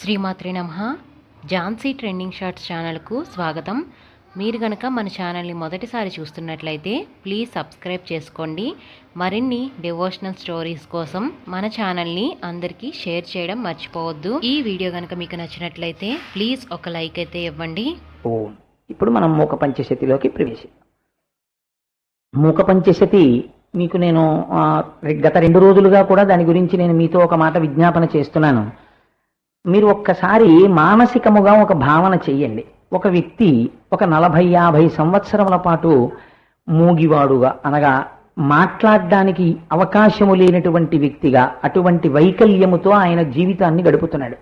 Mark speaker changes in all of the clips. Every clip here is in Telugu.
Speaker 1: శ్రీమాత్రి నమ. ఝాన్సీ ట్రెండింగ్ షార్ట్స్ ఛానల్కు స్వాగతం. మీరు గనక మన ఛానల్ని మొదటిసారి చూస్తున్నట్లయితే ప్లీజ్ సబ్స్క్రైబ్ చేసుకోండి. మరిన్ని డివోషనల్ స్టోరీస్ కోసం మన ఛానల్ని అందరికీ షేర్ చేయడం మర్చిపోవద్దు. ఈ వీడియో గనక మీకు నచ్చినట్లయితే ప్లీజ్ ఒక లైక్ అయితే ఇవ్వండి.
Speaker 2: ఓం. ఇప్పుడు మనం మూక పంచశతిలోకి ప్రవేశిద్దాం. మూక పంచశతి మీకు నేను గత రెండు రోజులుగా కూడా దాని గురించి నేను మీతో ఒక మాట విజ్ఞాపన చేస్తున్నాను. మీరు ఒక్కసారి మానసికముగా ఒక భావన చెయ్యండి. ఒక వ్యక్తి ఒక నలభై యాభై సంవత్సరముల పాటు మూగివాడుగా అనగా మాట్లాడడానికి అవకాశము లేనటువంటి వ్యక్తిగా అటువంటి వైకల్యముతో ఆయన జీవితాన్ని గడుపుతున్నాడు.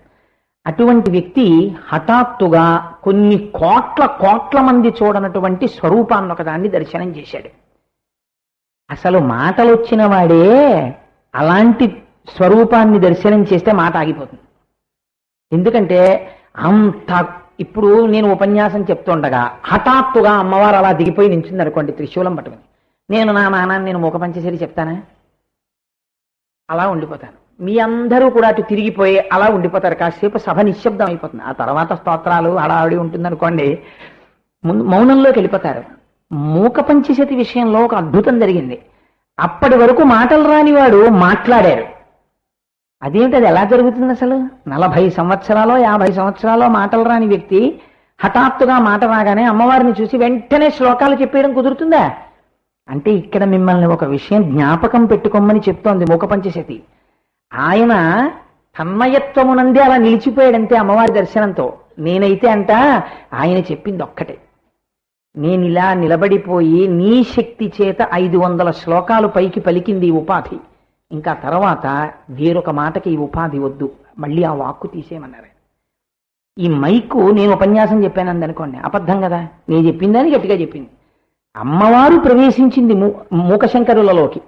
Speaker 2: అటువంటి వ్యక్తి హఠాత్తుగా కొన్ని కోట్ల కోట్ల మంది చూడనటువంటి స్వరూపాన్ని ఒకదాన్ని దర్శనం చేశాడు. అసలు మాటలు వచ్చిన వాడే అలాంటి స్వరూపాన్ని దర్శనం చేస్తే మాట ఆగిపోతుంది. ఎందుకంటే అంత ఇప్పుడు నేను ఉపన్యాసం చెప్తుండగా హఠాత్తుగా అమ్మవారు అలా దిగిపోయి నించింది అనుకోండి త్రిశూలం పట్టుకుని. నేను నా మానాన్ని నేను ముఖ పంచసరి చెప్తానా? అలా ఉండిపోతాను. మీ అందరూ కూడా అటు తిరిగిపోయి అలా ఉండిపోతారు. కాసేపు సభ నిశ్శబ్దం అయిపోతుంది. ఆ తర్వాత స్తోత్రాలు హడావిడి ఉంటుందనుకోండి ముందు మౌనంలోకి వెళ్ళిపోతారు. మూక పంచశతి విషయంలో ఒక అద్భుతం జరిగింది. అప్పటి వరకు మాటలు రాని వాడు మాట్లాడారు. అదేంటి అది ఎలా జరుగుతుంది అసలు నలభై సంవత్సరాలో యాభై సంవత్సరాలో మాటలు రాని వ్యక్తి హఠాత్తుగా మాట రాగానే అమ్మవారిని చూసి వెంటనే శ్లోకాలు చెప్పేయడం కుదురుతుందా? అంటే ఇక్కడ మిమ్మల్ని ఒక విషయం జ్ఞాపకం పెట్టుకోమని చెప్తోంది మూక పంచశతి ఆయన తన్మయత్వమునందే అలా నిలిచిపోయాడంతే అమ్మవారి దర్శనంతో. నేనైతే అంట ఆయన చెప్పింది ఒక్కటే. నేను ఇలా నిలబడిపోయి నీ శక్తి చేత ఐదు వందల శ్లోకాలు పైకి పలికింది ఈ ఉపాధి. ఇంకా తర్వాత వేరొక మాటకి ఈ ఉపాధి వద్దు. మళ్ళీ ఆ వాక్కు తీసేయమన్నారు ఈ మైకు నేను ఉపన్యాసం చెప్పాను అనుకోండి అబద్ధం కదా? నేను చెప్పిందని గట్టిగా చెప్పింది. అమ్మవారు ప్రవేశించింది మూ మూకశంకరులలోకి.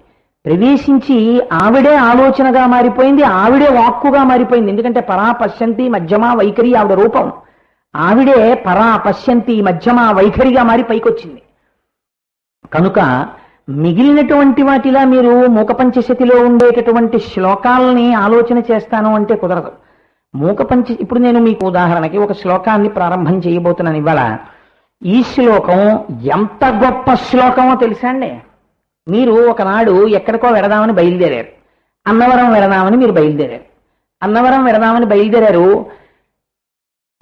Speaker 2: ప్రవేశించి ఆవిడే ఆలోచనగా మారిపోయింది ఆవిడే వాక్కుగా మారిపోయింది. ఎందుకంటే పరా పశ్యంతి మధ్యమా వైఖరి ఆవిడ రూపం. ఆవిడే పరా పశ్యంతి మధ్యమా వైఖరిగా మారి పైకొచ్చింది. కనుక మిగిలినటువంటి వాటిలా మీరు మూకపంచశతిలో ఉండేటటువంటి శ్లోకాలని ఆలోచన చేస్తాను అంటే కుదరదు. మూకపంచ ఇప్పుడు నేను మీకు ఉదాహరణకి ఒక శ్లోకాన్ని ప్రారంభం చేయబోతున్నాను ఇవాళ. ఈ శ్లోకం ఎంత గొప్ప శ్లోకమో తెలుసా అండి? మీరు ఒకనాడు ఎక్కడికో వెడదామని బయలుదేరారు. అన్నవరం వెడదామని మీరు బయలుదేరారు. అన్నవరం వెడదామని బయలుదేరారు.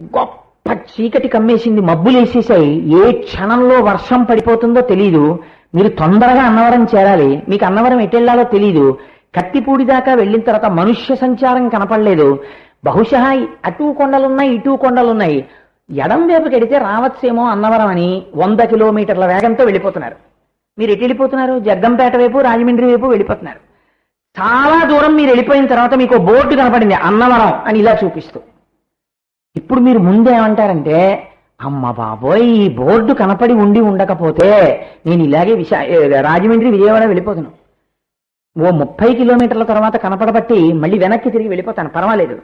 Speaker 2: గొప్ప చీకటి కమ్మేసింది మబ్బులు వేసేసాయి ఏ క్షణంలో వర్షం పడిపోతుందో తెలియదు మీరు తొందరగా అన్నవరం చేరాలి. మీకు అన్నవరం ఎటెళ్ళాలో తెలియదు కత్తిపూడి దాకా వెళ్ళిన తర్వాత మనుష్య సంచారం కనపడలేదు. బహుశా అటు కొండలున్నాయి ఇటు కొండలున్నాయి. ఎడం వైపుకి ఎడితే రావచ్చేమో అన్నవరం అని వంద కిలోమీటర్ల వేగంతో వెళ్ళిపోతున్నారు. మీరు ఎటు వెళ్ళిపోతున్నారు? జగ్గంపేట వైపు రాజమండ్రి వైపు వెళ్ళిపోతున్నారు. చాలా దూరం మీరు వెళ్ళిపోయిన తర్వాత మీకు బోర్డు కనపడింది అన్నవరం అని ఇలా చూపిస్తూ. ఇప్పుడు మీరు ముందేమంటారంటే అమ్మ బాబోయ్ ఈ బోర్డు కనపడి ఉండి ఉండకపోతే నేను ఇలాగే విశా రాజమండ్రి విజయవాడ వెళ్ళిపోతున్నాను ఓ ముప్పై కిలోమీటర్ల తర్వాత కనపడబట్టి మళ్ళీ వెనక్కి తిరిగి వెళ్ళిపోతాను. పర్వాలేదు.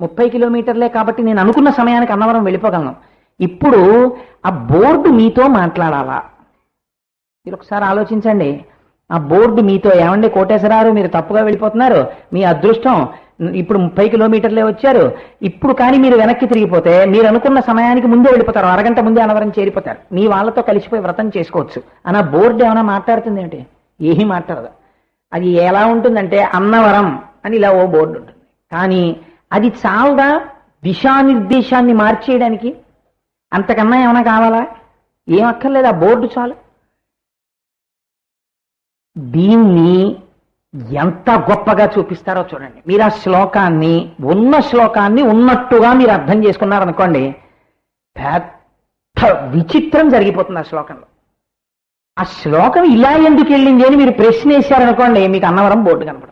Speaker 2: ముప్పై కిలోమీటర్లే కాబట్టి నేను అనుకున్న సమయానికి అన్నవరం వెళ్ళిపోగలను. ఇప్పుడు ఆ బోర్డు మీతో మాట్లాడాలా? మీరు ఒకసారి ఆలోచించండి. ఆ బోర్డు మీతో ఏమండి కోటేశ్వరారు మీరు తప్పుగా వెళ్ళిపోతున్నారు. మీ అదృష్టం ఇప్పుడు ముప్పై కిలోమీటర్లే వచ్చారు. ఇప్పుడు కానీ మీరు వెనక్కి తిరిగిపోతే మీరు అనుకున్న సమయానికి ముందే వెళ్ళిపోతారు. అరగంట ముందే అనవరం చేరిపోతారు. మీ వాళ్ళతో కలిసిపోయి వ్రతం చేసుకోవచ్చు. అన్న బోర్డు ఏమైనా మాట్లాడుతుంది ఏంటి? ఏమీ మాట్లాడదు. అది ఎలా ఉంటుందంటే అన్నవరం అని ఇలా ఓ బోర్డు ఉంటుంది. కానీ అది చాలదా? దిశానిర్దేశాన్ని మార్చేయడానికి? అంతకన్నా ఏమైనా కావాలా? ఏం అక్కర్లేదు. ఆ బోర్డు చాలు. దీన్ని ఎంత గొప్పగా చూపిస్తారో చూడండి. మీరు ఆ శ్లోకాన్ని ఉన్న శ్లోకాన్ని ఉన్నట్టుగా మీరు అర్థం చేసుకున్నారనుకోండి పెద్ద విచిత్రం జరిగిపోతుంది ఆ శ్లోకంలో. ఆ శ్లోకం ఇలా ఎందుకు వెళ్ళింది అని మీరు ప్రశ్న వేశారనుకోండి మీకు అన్నవరం బోర్డు కనపడుతుంది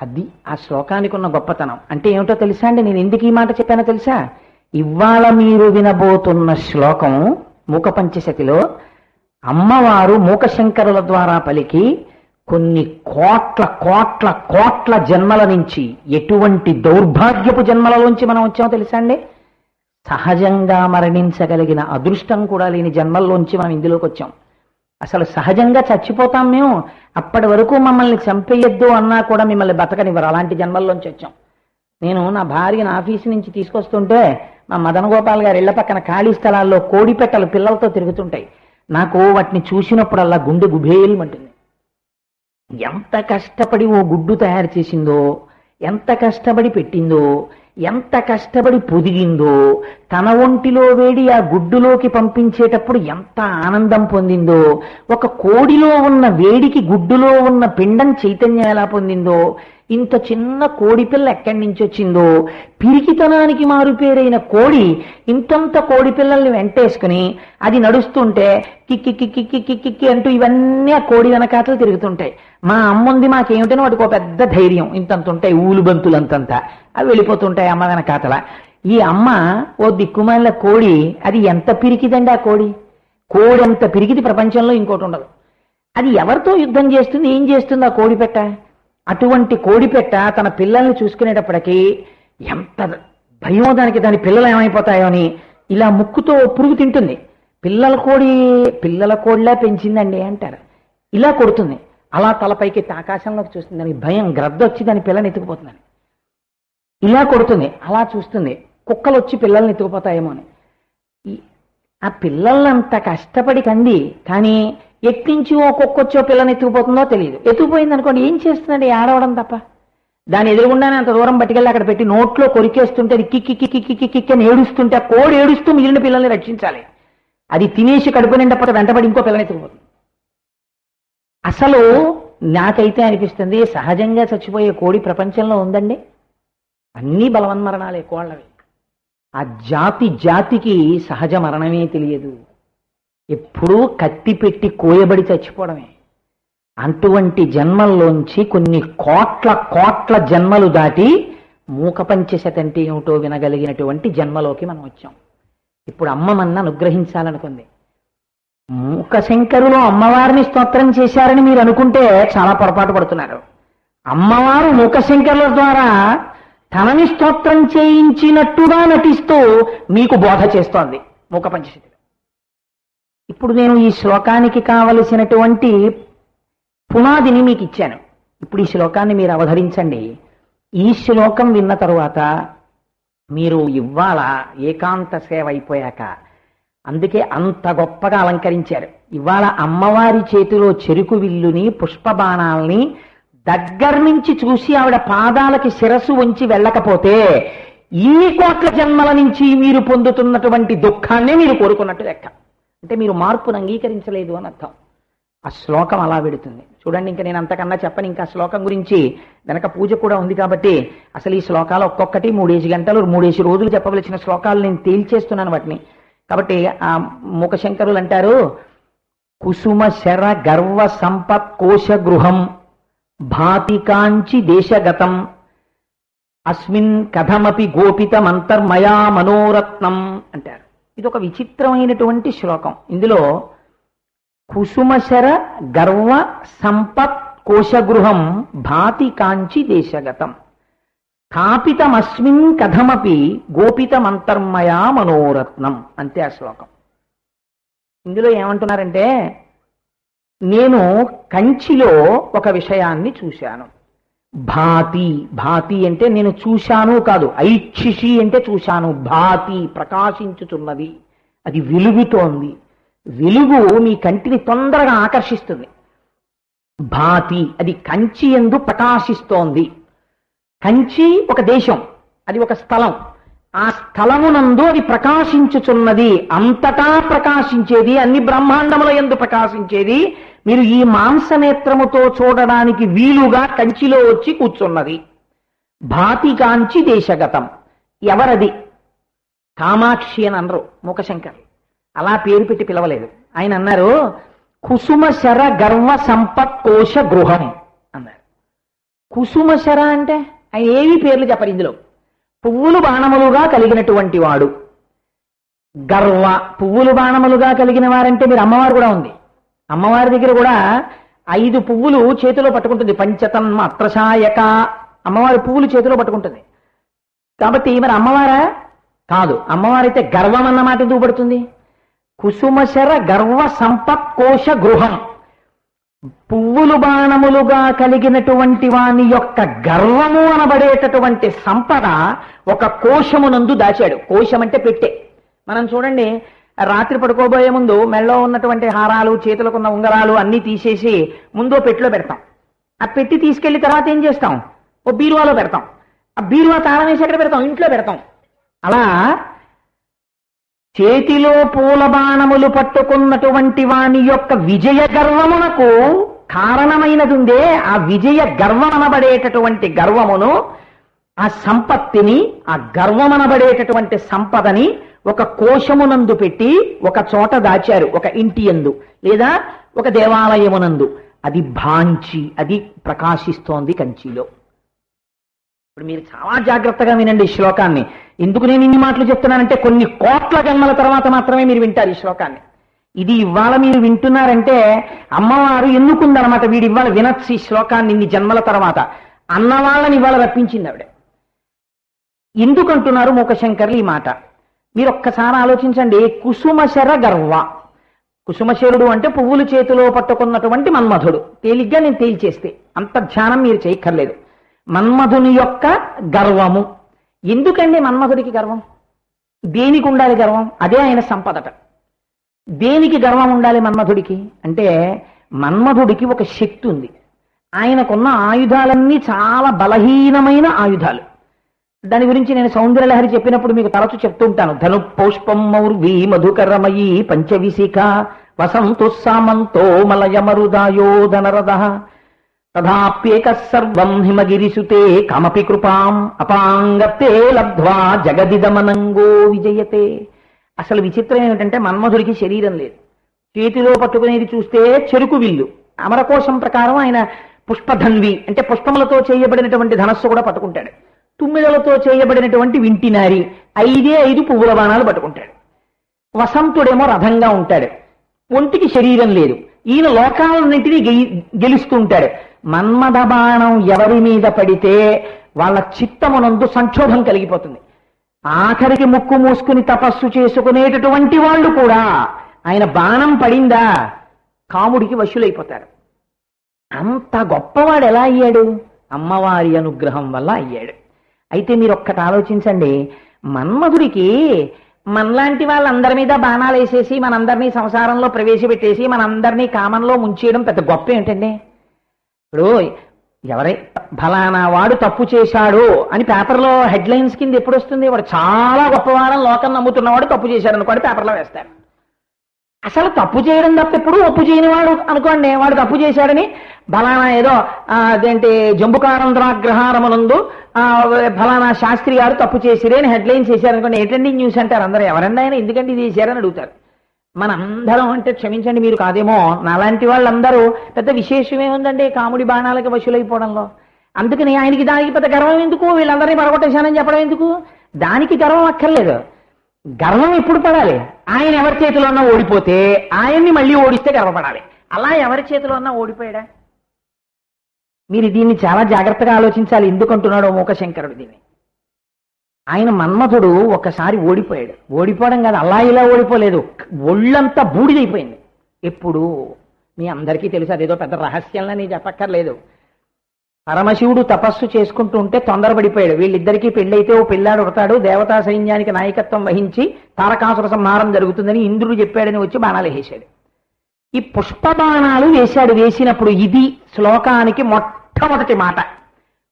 Speaker 2: అది ఆ శ్లోకానికి ఉన్న గొప్పతనం. అంటే ఏమిటో తెలుసా అండి? నేను ఎందుకు ఈ మాట చెప్పానో తెలుసా? ఇవాళ మీరు వినబోతున్న శ్లోకం మూక పంచశతిలో అమ్మవారు మూకశంకరుల ద్వారా పలికి కొన్ని కోట్ల కోట్ల కోట్ల జన్మల నుంచి ఎటువంటి దౌర్భాగ్యపు జన్మలలోంచి మనం వచ్చామో తెలుసా అండి? సహజంగా మరణించగలిగిన అదృష్టం కూడా లేని జన్మల్లోంచి మనం ఇందులోకి వచ్చాం. అసలు సహజంగా చచ్చిపోతాం మేము. అప్పటి వరకు మమ్మల్ని చంపేయద్దు అన్నా కూడా మిమ్మల్ని బతకనివ్వరు. అలాంటి జన్మల్లోంచి వచ్చాం. నేను నా భార్యను ఆఫీస్ నుంచి తీసుకొస్తుంటే మా మదన గోపాల్ గారి ఇళ్ళ పక్కన ఖాళీ స్థలాల్లో కోడిపెట్టలు పిల్లలతో తిరుగుతుంటాయి. నాకు వాటిని చూసినప్పుడల్లా గుండె గుబేలమంటుంది ఎంత కష్టపడి ఓ గుడ్డు తయారు చేసిందో ఎంత కష్టపడి పెట్టిందో ఎంత కష్టపడి పొదిగిందో తన ఒంటిలో వేడి ఆ గుడ్డులోకి పంపించేటప్పుడు ఎంత ఆనందం పొందిందో ఒక కోడిలో ఉన్న వేడికి గుడ్డులో ఉన్న పిండం చైతన్యం ఎలా పొందిందో ఇంత చిన్న కోడి పిల్ల ఎక్కడి నుంచి వచ్చిందో? పిరికితనానికి మారుపేరైన కోడి ఇంతంత కోడి పిల్లల్ని వెంటేసుకుని అది నడుస్తుంటే కిక్కి కిక్కి కిక్కి కిక్కి అంటూ ఇవన్నీ ఆ కోడి వెనకాతలు తిరుగుతుంటాయి. మా అమ్ముంది మాకేమిటనో వాటికి ఒక పెద్ద ధైర్యం. ఇంతంత ఉంటాయి ఊలు బంతులు అంతంత అవి వెళ్ళిపోతుంటాయి అమ్మ వెనకాతల. ఈ అమ్మ ఓ దిక్కుమాల కోడి అది ఎంత పిరికిదండి ఆ కోడి? కోడి ఎంత పిరికిది ప్రపంచంలో ఇంకోటి ఉండదు. అది ఎవరితో యుద్ధం చేస్తుంది? ఏం చేస్తుంది ఆ కోడి పెట్ట? అటువంటి కోడిపెట్ట తన పిల్లల్ని చూసుకునేటప్పటికీ ఎంత భయమో దానికి దాని పిల్లలు ఏమైపోతాయో అని ఇలా ముక్కుతో పురుగు తింటుంది. పిల్లల కోడి పిల్లల కోడిలా పెంచిందండి అంటారు. ఇలా కొడుతుంది. అలా తలపైకి ఆకాశంలోకి చూస్తుంది దానికి భయం గ్రద్ద వచ్చి దాని పిల్లని ఎత్తుకుపోతుందని. ఇలా కొడుతుంది. అలా చూస్తుంది. కుక్కలు వచ్చి పిల్లల్ని ఎత్తుకుపోతాయేమో అని. ఆ ఆ అంత కష్టపడి కంది కానీ ఎట్టించి ఓ కుక్కొచ్చో పిల్లని ఎత్తుకుపోతుందో తెలియదు ఎత్తుకుపోయింది అనుకోండి ఏం చేస్తుందండి ఆడవడం తప్ప? దాని ఎదురుగుండానే అంత దూరం పట్టుకెళ్ళి అక్కడ పెట్టి నోట్లో కొరికేస్తుంటే అది కిక్కి కిక్కి కిక్కి కిక్కి అని ఏడుస్తుంటే ఆ కోడి ఏడుస్తూ మిగిలిన పిల్లల్ని రక్షించాలి. అది తినేసి కడుపు నిండపోతే వెంటబడి ఇంకో పిల్లని ఎత్తుకుపోతుంది. అసలు నాకైతే అనిపిస్తుంది సహజంగా చచ్చిపోయే కోడి ప్రపంచంలో ఉందండి. అన్నీ బలవన్మరణాలే కోళ్ళవి ఆ జాతి జాతికి సహజ మరణమే తెలియదు. ఎప్పుడూ కత్తి పెట్టి కోయబడి చచ్చిపోవడమే. అటువంటి జన్మల్లోంచి కొన్ని కోట్ల కోట్ల జన్మలు దాటి మూక అంటే ఏమిటో వినగలిగినటువంటి జన్మలోకి మనం వచ్చాం. ఇప్పుడు అమ్మ మన అనుగ్రహించాలనుకుంది. మూక శంకరులు అమ్మవారిని స్తోత్రం చేశారని మీరు అనుకుంటే చాలా పొరపాటు పడుతున్నారు. అమ్మవారు మూక శంకరుల ద్వారా తనని స్తోత్రం చేయించినట్టుగా నటిస్తూ మీకు బోధ చేస్తోంది మూక ఇప్పుడు నేను ఈ శ్లోకానికి కావలసినటువంటి పునాదిని మీకు ఇచ్చాను. ఇప్పుడు ఈ శ్లోకాన్ని మీరు అవధరించండి. ఈ శ్లోకం విన్న తరువాత మీరు ఇవ్వాల? ఏకాంత సేవ అయిపోయాక. అందుకే అంత గొప్పగా అలంకరించారు. ఇవాళ అమ్మవారి చేతిలో చెరుకు విల్లుని పుష్పబాణాల్ని దగ్గర నుంచి చూసి ఆవిడ పాదాలకి శిరస్సు వంచి వెళ్ళకపోతే ఈ కోట్ల జన్మల నుంచి మీరు పొందుతున్నటువంటి దుఃఖాన్ని మీరు కోరుకున్నట్టు లెక్క. అంటే మీరు మార్పును అంగీకరించలేదు అని అర్థం. ఆ శ్లోకం అలా పెడుతుంది చూడండి ఇంకా నేను అంతకన్నా చెప్పను. ఇంకా శ్లోకం గురించి వెనక పూజ కూడా ఉంది కాబట్టి అసలు ఈ శ్లోకాలు ఒక్కొక్కటి మూడేసి గంటలు మూడేసి రోజులు చెప్పవలసిన శ్లోకాలు నేను తేల్చేస్తున్నాను వాటిని. కాబట్టి ఆ ముఖశంకరులు అంటారు కుసుమ శర గర్వ సంపత్ కోశ గృహం భాతికాంచి దేశగతం అస్మిన్ కథమపి గోపితమంతర్మయా మనోరత్నం అంటారు. ఇది ఒక విచిత్రమైనటువంటి శ్లోకం. ఇందులో కుసుమశర గర్వ సంపత్ కోశగృహం భాతి కాంచి దేశగతం. స్థాపితమస్మిన్ కథమపి గోపితమంతర్మయా మనోరత్నం. అంతే ఆ శ్లోకం. ఇందులో ఏమంటున్నారంటే నేను కంచిలో ఒక విషయాన్ని చూశాను. భాతి భాతి అంటే నేను చూశాను కాదు ఐక్షిషి అంటే చూశాను భాతి ప్రకాశించుతున్నది. అది వెలుగుతోంది. వెలుగు మీ కంటిని తొందరగా ఆకర్షిస్తుంది. భాతి అది కంచి ఎందు ప్రకాశిస్తోంది. కంచి ఒక దేశం అది ఒక స్థలం. ఆ స్థలమునందు అది ప్రకాశించుచున్నది అంతటా ప్రకాశించేది అన్ని బ్రహ్మాండముల ఎందు ప్రకాశించేది మీరు ఈ మాంసనేత్రముతో చూడడానికి వీలుగా కంచిలో వచ్చి కూర్చున్నది. భాతి కాంచి దేశగతం. ఎవరది? కామాక్షి అని అనరు మూకశంకర్ అలా పేరు పెట్టి పిలవలేదు. ఆయన అన్నారు కుసుమ శర గర్వ సంపత్ కోశ గృహం అన్నారు. కుసుమశర అంటే? ఆయన ఏవి పేర్లు చెప్పరు ఇందులో. పువ్వులు బాణములుగా కలిగినటువంటి వాడు. గర్వ పువ్వులు బాణములుగా కలిగిన వారంటే మీరు అమ్మవారు కూడా ఉంది. అమ్మవారి దగ్గర కూడా ఐదు పువ్వులు చేతిలో పట్టుకుంటుంది. పంచతన్మ అత్రసాయక అమ్మవారి పువ్వులు చేతిలో పట్టుకుంటుంది. కాబట్టి మరి అమ్మవారా? కాదు. అమ్మవారైతే గర్వం అన్నమాట ఎందుకు పడుతుంది? కుసుమశర గర్వ సంపత్కోశ గృహం. పువ్వులు బాణములుగా కలిగినటువంటి వాని యొక్క గర్వము అనబడేటటువంటి సంపద ఒక కోశమునందు దాచాడు. కోశం అంటే పెట్టే. మనం చూడండి రాత్రి పడుకోబోయే ముందు మెళ్ళలో ఉన్నటువంటి హారాలు చేతులకున్న ఉంగరాలు అన్నీ తీసేసి ముందో పెట్టిలో పెడతాం. ఆ పెట్టి తీసుకెళ్ళి తర్వాత ఏం చేస్తాం? ఓ బీరువాలో పెడతాం. ఆ బీరువా తాళం వేసి ఎక్కడ పెడతాం? ఇంట్లో పెడతాం. అలా చేతిలో పూల బాణములు పట్టుకున్నటువంటి వాని యొక్క విజయ గర్వమునకు కారణమైనది ఉందే ఆ విజయ గర్వమనబడేటటువంటి గర్వమును ఆ సంపత్తిని ఆ గర్వమనబడేటటువంటి సంపదని ఒక కోశమునందు పెట్టి ఒక చోట దాచారు ఒక ఇంటి యందు. లేదా ఒక దేవాలయమునందు. అది భాంచి అది ప్రకాశిస్తోంది కంచిలో. ఇప్పుడు మీరు చాలా జాగ్రత్తగా వినండి ఈ శ్లోకాన్ని. ఎందుకు నేను ఇన్ని మాటలు చెప్తున్నానంటే కొన్ని కోట్ల జన్మల తర్వాత మాత్రమే మీరు వింటారు ఈ శ్లోకాన్ని. ఇది ఇవాళ మీరు వింటున్నారంటే అమ్మవారు ఎన్నుకుందనమాట వీడు ఇవాళ వినొచ్చు ఈ శ్లోకాన్ని ఇన్ని జన్మల తర్వాత. అన్నవాళ్ళని ఇవాళ రప్పించింది ఆవిడ. ఎందుకంటున్నారు మూకశంకర్లు ఈ మాట? మీరు ఒక్కసారి ఆలోచించండి. కుసుమశర గర్వ కుసుమశరుడు అంటే పువ్వులు చేతిలో పట్టుకున్నటువంటి మన్మధుడు. తేలిగ్గా నేను తేల్చేస్తే అంత ధ్యానం మీరు చేయక్కర్లేదు. మన్మధుని యొక్క గర్వము. ఎందుకండి మన్మధుడికి గర్వం? దేనికి ఉండాలి గర్వం? అదే ఆయన సంపదట. దేనికి గర్వం ఉండాలి మన్మధుడికి? అంటే మన్మధుడికి ఒక శక్తి ఉంది. ఆయనకున్న ఆయుధాలన్నీ చాలా బలహీనమైన ఆయుధాలు. దాని గురించి నేను సౌందర్యలహరి చెప్పినప్పుడు మీకు తరచు చెప్తుంటాను ధను పౌష్పం మౌర్వి మధుకరమయీ పంచవిశిఖ వసంతు సామంతో మలయమరుదాయో ధనరథ తథాప్యేక సర్వం హిమగిరిసుతే కమపి కృపాం అపాంగతే లబ్ధ్వా జగదిదమనంగో విజయతే. అసలు విచిత్రం ఏమిటంటే మన్మధుడికి శరీరం లేదు. చేతిలో పట్టుకునేది చూస్తే చెరుకు విల్లు. అమరకోశం ప్రకారం ఆయన పుష్పధన్వి అంటే పుష్పములతో చేయబడినటువంటి ధనస్సు కూడా పట్టుకుంటాడు. తుమ్మిదలతో చేయబడినటువంటి వింటినారి ఐదే ఐదు పువ్వుల బాణాలు పట్టుకుంటాడు. వసంతుడేమో రథంగా ఉంటాడు. ఒంటికి శరీరం లేదు. ఈయన లోకాలన్నింటినీ గెలుస్తూ ఉంటాడు మన్మథ బాణం ఎవరి మీద పడితే వాళ్ళ చిత్తమునందు సంక్షోభం కలిగిపోతుంది. ఆఖరికి ముక్కు మూసుకుని తపస్సు చేసుకునేటటువంటి వాళ్ళు కూడా ఆయన బాణం పడిందా కాముడికి వశులైపోతారు. అంత గొప్పవాడు ఎలా అయ్యాడు? అమ్మవారి అనుగ్రహం వల్ల అయ్యాడు. అయితే మీరు ఒక్కటి ఆలోచించండి మన్మధుడికి మనలాంటి వాళ్ళందరి మీద బాణాలు వేసేసి మనందరినీ సంసారంలో ప్రవేశపెట్టేసి మనందరినీ కామంలో ముంచేయడం పెద్ద గొప్ప ఏంటండి? ఇప్పుడు ఎవరై ఫలానా వాడు తప్పు చేశాడు అని పేపర్లో హెడ్లైన్స్ కింద ఎప్పుడు వస్తుంది వాడు చాలా గొప్పవాడని లోకం నమ్ముతున్నవాడు తప్పు చేశాడు అనుకోండి పేపర్లో వేస్తారు. అసలు తప్పు చేయడం తప్ప ఎప్పుడు ఒప్పు చేయని వాడు అనుకోండి వాడు తప్పు చేశాడని బలానా ఏదో అదేంటి జంబుకారంధ్రాగ్రహారమునందు ఆ, ఫలానా శాస్త్రి గారు తప్పు చేసిరే అని హెడ్లైన్స్ చేశారు అనుకోండి ఏంటండి న్యూస్ అంటారు అందరూ ఎవరన్నా ఆయన ఎందుకంటే ఇది చేశారని అడుగుతారు. మన అందరం అంటే క్షమించండి మీరు కాదేమో నాలాంటి వాళ్ళందరూ పెద్ద విశేషమే ఉందండి కాముడి బాణాలకి వశులైపోవడంలో? అందుకని ఆయనకి దానికి పెద్ద గర్వం ఎందుకు? వీళ్ళందరినీ పడగొట్టేశానని చెప్పడం ఎందుకు? దానికి గర్వం అక్కర్లేదు. గర్వం ఎప్పుడు పడాలి? ఆయన ఎవరి చేతిలో ఉన్నా ఓడిపోతే ఆయన్ని మళ్ళీ ఓడిస్తే గర్వపడాలి. అలా ఎవరి చేతిలో ఉన్నా ఓడిపోయాడా? మీరు దీన్ని చాలా జాగ్రత్తగా ఆలోచించాలి. ఎందుకంటున్నాడో మూకశంకరుడు దీన్ని. ఆయన మన్మథుడు ఒకసారి ఓడిపోయాడు. ఓడిపోవడం కాదు అలా ఇలా ఓడిపోలేదు. ఒళ్ళంతా బూడిదైపోయింది. ఎప్పుడు? మీ అందరికీ తెలుసు అదేదో పెద్ద రహస్యంలా నేను చెప్పక్కర్లేదు. పరమశివుడు తపస్సు చేసుకుంటూ ఉంటే తొందరపడిపోయాడు. వీళ్ళిద్దరికీ పెళ్ళైతే ఓ పిల్లాడు ఉడతాడు దేవతా సైన్యానికి నాయకత్వం వహించి తారకాసుర సంహారం జరుగుతుందని ఇంద్రుడు చెప్పాడని వచ్చి బాణాలు వేశాడు. ఈ పుష్ప బాణాలు వేశాడు. వేసినప్పుడు ఇది శ్లోకానికి మొట్టమొదటి మాట.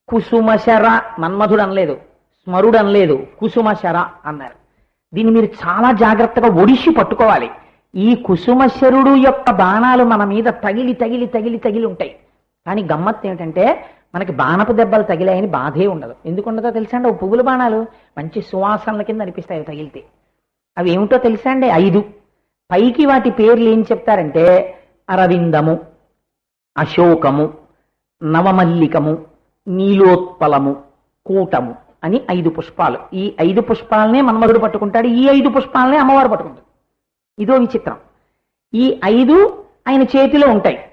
Speaker 2: కుసుమశర మన్మధుడు అనలేదు స్మరుడు అనలేదు కుసుమశర అన్నారు. దీన్ని మీరు చాలా జాగ్రత్తగా ఒడిసి పట్టుకోవాలి. ఈ కుసుమశరుడు యొక్క బాణాలు మన మీద తగిలి తగిలి తగిలి తగిలి ఉంటాయి. కానీ గమ్మత్తు ఏమిటంటే మనకి బాణపు దెబ్బలు తగిలాయని బాధే ఉండదు. ఎందుకు ఉండదో తెలుసా అండి? ఓ పువ్వుల బాణాలు మంచి సువాసనల కింద అనిపిస్తాయి తగిలితే. అవి ఏమిటో తెలుసా అండి? ఐదు. పైకి వాటి పేర్లు ఏం చెప్తారంటే అరవిందము అశోకము నవమల్లికము నీలోత్పలము కూటము అని ఐదు పుష్పాలు. ఈ ఐదు పుష్పాలనే మన్మధుడు పట్టుకుంటాడు ఈ ఐదు పుష్పాలనే అమ్మవారు పట్టుకుంటాడు. ఇదో విచిత్రం. ఈ ఐదు ఆయన చేతిలో ఉంటాయి.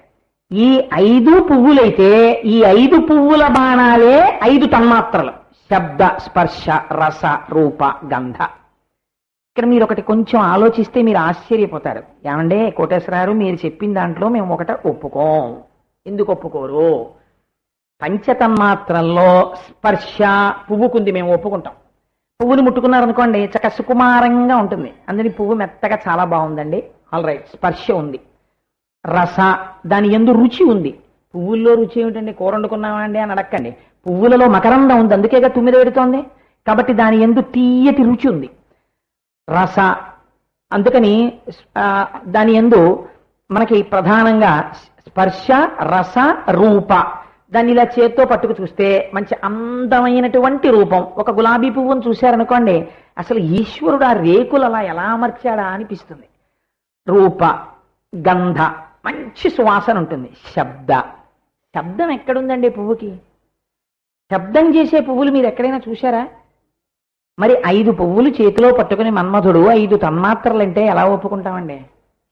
Speaker 2: ఈ ఐదు పువ్వులైతే ఈ ఐదు పువ్వుల బాణాలే ఐదు తన్మాత్రలు. శబ్ద స్పర్శ రస రూప గంధ. ఇక్కడ మీరు ఒకటి కొంచెం ఆలోచిస్తే మీరు ఆశ్చర్యపోతారు. ఏమంటే కోటేశ్వరారు మీరు చెప్పిన దాంట్లో మేము ఒకట ఒప్పుకోం. ఎందుకు ఒప్పుకోరు? పంచతన్మాత్రల్లో స్పర్శ పువ్వుకుంది మేము ఒప్పుకుంటాం. పువ్వుని ముట్టుకున్నారనుకోండి చక్క సుకుమారంగా ఉంటుంది. అందుకని పువ్వు మెత్తగా చాలా బాగుందండి. ఆల్ రైట్ స్పర్శ ఉంది. రస దాని ఎందు రుచి ఉంది. పువ్వుల్లో రుచి ఏమిటండి? కూర వండుకున్నామండి అని అడక్కండి. పువ్వులలో మకరందం ఉంది అందుకేగా తుమ్మిద పెడుతోంది కాబట్టి దాని ఎందు తీయటి రుచి ఉంది. రస అందుకని దాని ఎందు మనకి ప్రధానంగా స్పర్శ రస రూప. దాన్ని ఇలా చేత్తో పట్టుకు చూస్తే మంచి అందమైనటువంటి రూపం. ఒక గులాబీ పువ్వును చూశారనుకోండి అసలు ఈశ్వరుడు ఆ రేకులు అలా ఎలా అమర్చాడా అనిపిస్తుంది. రూప గంధ. మంచి సువాసన ఉంటుంది. శబ్ద. శబ్దం ఎక్కడుందండి పువ్వుకి? శబ్దం చేసే పువ్వులు మీరు ఎక్కడైనా చూశారా? మరి ఐదు పువ్వులు చేతిలో పట్టుకుని మన్మధుడు ఐదు తన్మాత్రలంటే ఎలా ఒప్పుకుంటామండి?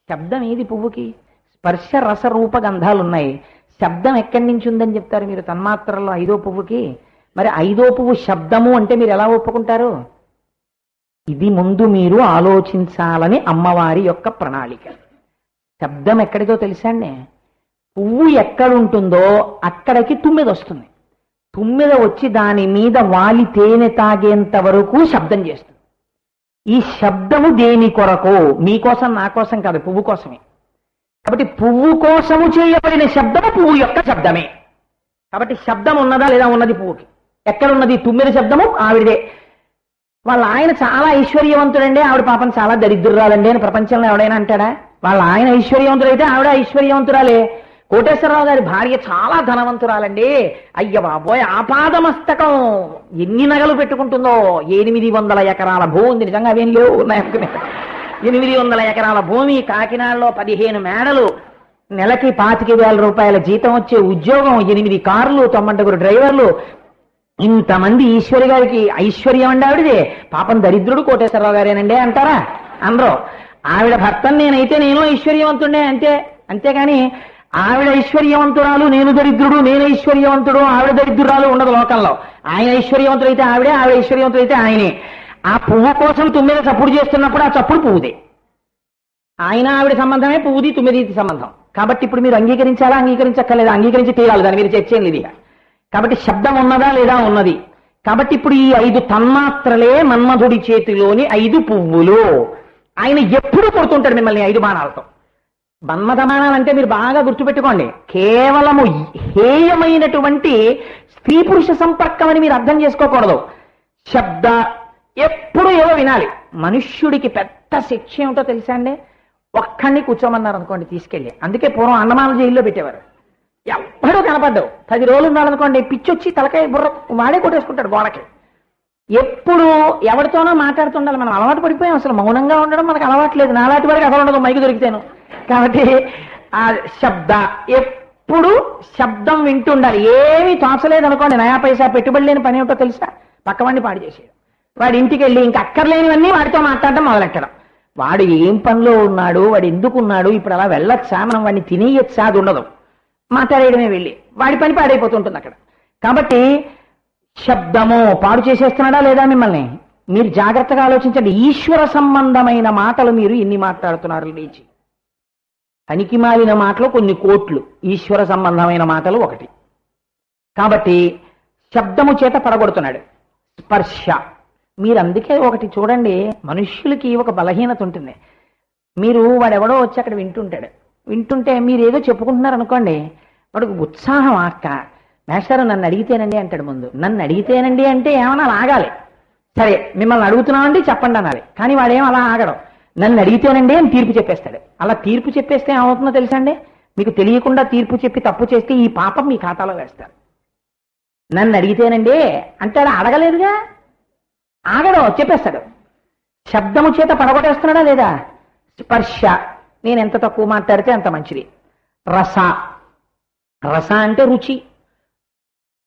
Speaker 2: శబ్దం ఏది పువ్వుకి? స్పర్శ రస రూప గంధాలు ఉన్నాయి శబ్దం ఎక్కడి నుంచి ఉందని చెప్తారు మీరు తన్మాత్రల్లో ఐదో పువ్వుకి? మరి ఐదో పువ్వు శబ్దము అంటే మీరు ఎలా ఒప్పుకుంటారు? ఇది ముందు మీరు ఆలోచించాలని అమ్మవారి యొక్క ప్రణాళిక. శబ్దం ఎక్కడిదో తెలుసా అండి పువ్వు ఎక్కడుంటుందో అక్కడికి తుమ్మిద వస్తుంది తుమ్మిద వచ్చి దాని మీద వాలి తేనె తాగేంత వరకు శబ్దం చేస్తుంది. ఈ శబ్దము దేని కొరకు మీకోసం నా కోసం కాదు పువ్వు కోసమే. కాబట్టి పువ్వు కోసము చేయబడిన శబ్దము పువ్వు యొక్క శబ్దమే. కాబట్టి శబ్దం ఉన్నదా లేదా ఉన్నది పువ్వుకి? ఎక్కడున్నది? తుమ్మిద శబ్దము ఆవిడదే. వాళ్ళ ఆయన చాలా ఐశ్వర్యవంతుడండి ఆవిడ పాపం చాలా దరిద్రురాలండి అని ప్రపంచంలో ఎవడైనా అంటాడా? వాళ్ళ ఆయన ఐశ్వర్యవంతుడైతే ఆవిడ ఐశ్వర్యవంతురాలే. కోటేశ్వరరావు గారి భార్య చాలా ధనవంతురాలండి. అయ్య బాబోయ్ ఆపాదమస్తకం. ఎన్ని నగలు పెట్టుకుంటుందో? ఎనిమిది వందల ఎకరాల భూమి. ఉంది నిజంగా అవేం లేవు. ఎనిమిది వందల ఎకరాల భూమి కాకినాడలో పదిహేను మేడలు. నెలకి పాతిక వేల రూపాయల జీతం వచ్చే ఉద్యోగం ఎనిమిది కార్లు తొమ్మంటగురు డ్రైవర్లు. ఇంతమంది ఈశ్వరి గారికి ఐశ్వర్యం అండి ఆవిడదే. పాపం దరిద్రుడు కోటేశ్వరరావు గారేనండి అంటారా? అందరూ. ఆవిడ భర్తను నేనైతే నేను ఐశ్వర్యవంతుడే అంతే అంతేగాని ఆవిడ ఐశ్వర్యవంతురాలు నేను దరిద్రుడు నేను ఐశ్వర్యవంతుడు ఆవిడ దరిద్రురాలు ఉండదు లోకంలో. ఆయన ఐశ్వర్యవంతుడైతే ఆవిడే ఆవిడ ఐశ్వర్యవంతుడైతే ఆయనే. ఆ పువ్వు కోసం తుమ్మిద చప్పుడు చేస్తున్నప్పుడు ఆ చప్పుడు పువ్వుదే. ఆయన ఆవిడ సంబంధమే పువ్వుది తొమ్మిది సంబంధం. కాబట్టి ఇప్పుడు మీరు అంగీకరించాలా అంగీకరించక్కర్లేదా? అంగీకరించి తీరాలి దాని మీరు చర్చ ఏం కాబట్టి శబ్దం ఉన్నదా లేదా ఉన్నది. కాబట్టి ఇప్పుడు ఈ ఐదు తన్మాత్రలే మన్మధుడి చేతిలోని ఐదు పువ్వులు. ఆయన ఎప్పుడు కొడుతుంటాడు మిమ్మల్ని ఐదు బాణాలతో? మన్మథ అంటే మీరు బాగా గుర్తుపెట్టుకోండి. కేవలము హేయమైనటువంటి స్త్రీ పురుష సంపర్కం అని మీరు అర్థం చేసుకోకూడదు. శబ్ద ఎప్పుడు ఏవో వినాలి. మనుష్యుడికి పెద్ద శిక్ష ఏమిటో తెలుసా అండి? ఒక్కడిని కూర్చోమన్నారు అనుకోండి తీసుకెళ్ళి. అందుకే పూర్వం అండమాన జైల్లో పెట్టేవారు. ఎవ్వడూ కనపడ్డావు. పది రోజులు ఉన్నాడనుకోండి పిచ్చొచ్చి తలకాయ బుర్ర వాడే కొట్టేసుకుంటాడు గోడకి. ఎప్పుడు ఎవరితోనో మాట్లాడుతుండాలి. మనం అలవాటు పడిపోయాం అసలు. మౌనంగా ఉండడం మనకు అలవాట్లేదు నాలాంటి వాడికి అసలు ఉండదు. మైకి దొరికితేను. కాబట్టి ఆ శబ్ద ఎప్పుడు శబ్దం వింటుండాలి. ఏమీ తోచలేదు అనుకోండి నయా పైసా పెట్టుబడి లేని పని ఏమిటో తెలుసా? పక్కవాడిని పాడు చేసేయడం. వాడి ఇంటికి వెళ్ళి ఇంక అక్కర్లేనివన్నీ వాడితో మాట్లాడడం మొదలెట్టడం. వాడు ఏం పనిలో ఉన్నాడు? వాడు ఎందుకు ఉన్నాడు ఇప్పుడు అలా వెళ్ళొచ్చా? మనం వాడిని తినేయచ్చా? అది ఉండదు. మాట్లాడేయడమే వెళ్ళి. వాడి పని పాడైపోతుంటుంది అక్కడ. కాబట్టి శబ్దము పాడు చేసేస్తున్నాడా లేదా మిమ్మల్ని? మీరు జాగ్రత్తగా ఆలోచించండి. ఈశ్వర సంబంధమైన మాటలు మీరు ఎన్ని మాట్లాడుతున్నారు లేచి పనికి మాలిన మాటలు కొన్ని కోట్లు. ఈశ్వర సంబంధమైన మాటలు ఒకటి. కాబట్టి శబ్దము చేత పడగొడుతున్నాడు. స్పర్శ. మీరు అందుకే ఒకటి చూడండి. మనుష్యులకి ఒక బలహీనత ఉంటుంది. మీరు వాడెవడో వచ్చి అక్కడ వింటుంటాడు. వింటుంటే మీరు ఏదో చెప్పుకుంటున్నారు అనుకోండి. వాడికి ఉత్సాహం అక్క మేస్టారు నన్ను అడిగితేనండి అంటాడు ముందు. నన్ను అడిగితేనండి అంటే ఏమన్నా ఆగాలి. సరే మిమ్మల్ని అడుగుతున్నామండి చెప్పండి అనాలి. కానీ వాడేం అలా ఆగడం. నన్ను అడిగితేనండి అని తీర్పు చెప్పేస్తాడు. అలా తీర్పు చెప్పేస్తే ఏమవుతుందో తెలుసా అండి? మీకు తెలియకుండా తీర్పు చెప్పి తప్పు చేస్తే ఈ పాపం మీ ఖాతాలో వేస్తారు. నన్ను అడిగితేనండి అంటే అలా అడగలేదుగా? ఆగడం చెప్పేస్తాడు. శబ్దము చేత పడగొట్టేస్తున్నాడా లేదా? స్పర్శ. నేను ఎంత తక్కువ మాట్లాడితే అంత మంచిది. రస. రస అంటే రుచి.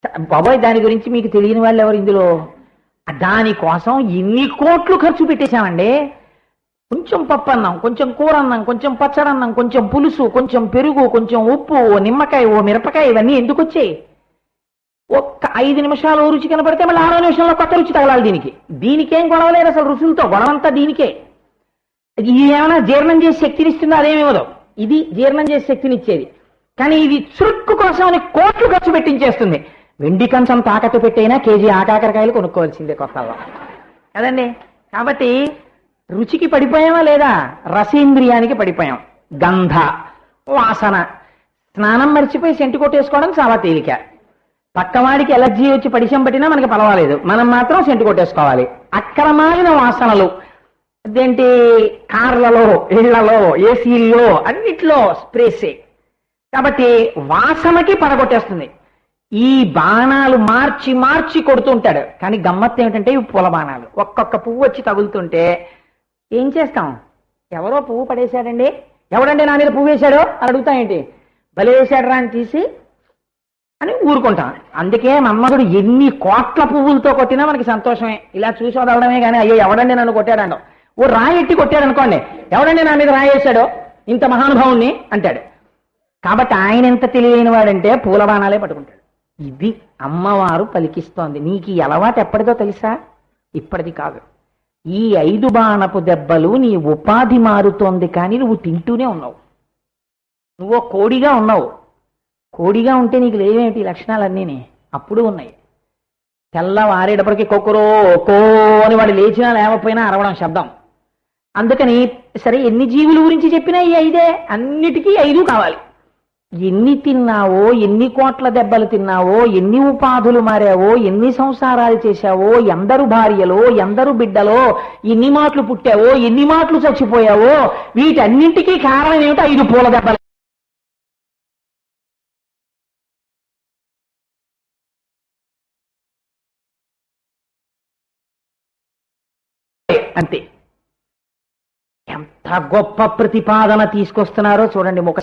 Speaker 2: బాబాయ్ దాని గురించి మీకు తెలియని వాళ్ళు ఎవరు ఇందులో? దానికోసం ఎన్ని కోట్లు ఖర్చు పెట్టేశామండి. కొంచెం పప్పు అన్నం కొంచెం కూర అన్నం కొంచెం పచ్చడన్నం కొంచెం పులుసు కొంచెం పెరుగు కొంచెం ఉప్పు ఓ నిమ్మకాయ ఓ మిరపకాయ ఇవన్నీ ఎందుకు వచ్చాయి? ఒక్క ఐదు నిమిషాలు రుచి కనపడితే మళ్ళీ ఆరో నిమిషంలో కొత్త రుచి తగలాలి దీనికి. దీనికేం గొడవలేదు అసలు రుచులతో గొడవంతా దీనికే. ఇది ఏమైనా జీర్ణం చేసే శక్తినిస్తుందో ఇస్తుందో? ఇది జీర్ణం చేసే శక్తినిచ్చేది కానీ ఇది చురుక్కు కోసం అని కోట్లు ఖర్చు పెట్టించేస్తుంది. వెండి కంచం తాకట్టు పెట్టైనా కేజీ ఆకాకరకాయలు కొనుక్కోవాల్సిందే కొత్తలో కదండి? కాబట్టి రుచికి పడిపోయామా లేదా? రసేంద్రియానికి పడిపోయాం. గంధ వాసన. స్నానం మర్చిపోయి సెంటు కొట్టేసుకోవడం చాలా తేలిక. పక్కవాడికి ఎలర్జీ వచ్చి పడిశం పట్టినా మనకి పర్వాలేదు. మనం మాత్రం సెంటు కొట్టేసుకోవాలి. అక్రమైన వాసనలు. అదేంటి? కార్లలో ఇళ్ళలో ఏసీల్లో అన్నిట్లో స్ప్రేసే. కాబట్టి వాసనకి పడగొట్టేస్తుంది. ఈ బాణాలు మార్చి మార్చి కొడుతుంటాడు. కానీ గమ్మత్తు ఏమిటంటే ఇవి పూల బాణాలు. ఒక్కొక్క పువ్వు వచ్చి తగులుతుంటే ఏం చేస్తాం? ఎవరో పువ్వు పడేశాడండి? ఎవడండి నా మీద పువ్వు వేశాడో? అని అడుగుతాం ఏంటి? బలి అని తీసి అని ఊరుకుంటాం. అందుకే మన్మధుడు ఎన్ని కోట్ల పువ్వులతో కొట్టినా మనకి సంతోషమే. ఇలా చూసి వదలడమే కానీ అయ్యో ఎవడండి నన్ను కొట్టాడంటాం. ఓ రాయి ఎట్టి కొట్టాడు అనుకోండి ఎవడండి నా మీద రాయేశాడో ఇంత మహానుభావుణ్ణి అంటాడు. కాబట్టి ఆయన ఎంత తెలియని వాడంటే పూల బాణాలే పట్టుకుంటాడు. ఇది అమ్మవారు పలికిస్తోంది. నీకు ఈ అలవాటు ఎప్పటిదో తెలుసా? ఇప్పటిది కాదు. ఈ ఐదు బాణపు దెబ్బలు నీ ఉపాధి మారుతోంది కానీ నువ్వు తింటూనే ఉన్నావు. నువ్వు కోడిగా ఉన్నావు. కోడిగా ఉంటే నీకు లేవేమిటి ఈ అప్పుడు ఉన్నాయి. తెల్లవారేటప్పటికి కొక్కరో కో అని వాడు లేచినా లేకపోయినా అరవడం శబ్దం. అందుకని సరే ఎన్ని జీవుల గురించి చెప్పినా ఈ ఐదే. అన్నిటికీ ఐదు కావాలి. ఎన్ని తిన్నావో ఎన్ని కోట్ల దెబ్బలు తిన్నావో ఎన్ని ఉపాధులు మారావో ఎన్ని సంసారాలు చేశావో ఎందరు భార్యలో ఎందరు బిడ్డలో ఎన్ని మాటలు పుట్టావో ఎన్ని మాటలు చచ్చిపోయావో వీటన్నింటికీ కారణం ఏమిటో ఐదు పూల దెబ్బలు. అంతే. ఎంత గొప్ప ప్రతిపాదన తీసుకొస్తున్నారో చూడండి ముఖ